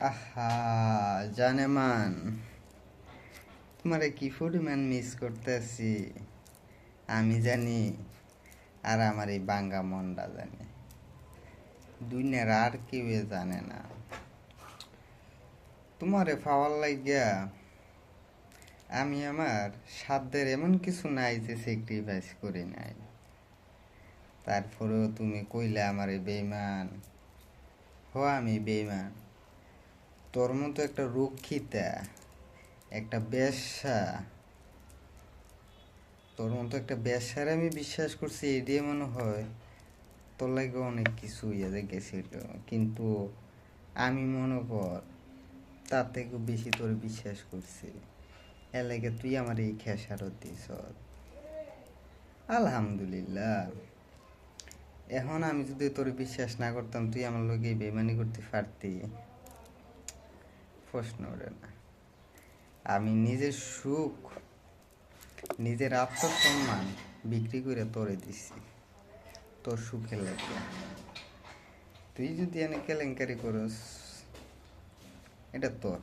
আহা কি পরিমাণ মিস করতেছি? আমি জানি, আর আমার এই বাঙ্গা মনটা জানে। দুনিয়ার আর কেউ জানে না। তোমারে পাওয়ার লাগিয়া আমি আমার সাধ্যের এমন কিছু নাই যে স্যাক্রিফাইস করি নাই। তারপরেও তুমি কইলে আমারে বেইমান হো, আমি বেইমান তোর মতো একটা রক্ষিতা একটা বেশ্যা। তোর মতো একটা বেশ্যার আমি বিশ্বাস করছি, এটাই মনে হয় তোর লাগে অনেক কিছু ইয়ে গেছিল কিন্তু আমি মনে কর, তার থেকে বেশি তোর বিশ্বাস করছি। এর লাগে তুই আমার এই খেসারত দিস। আলহামদুলিল্লাহ। এখন আমি যদি তোর বিশ্বাস না করতাম, তুই আমার লোকে বেমানি করতে পারতি। প্রশ্ন ওঠে না আমি নিজের সুখ, নিজের আত্মসম্মান বিক্রি করে তরে দিছি, তোর সুখে লাগে। তুই যদি এনে কেলেঙ্কারি করস, এটা তোর।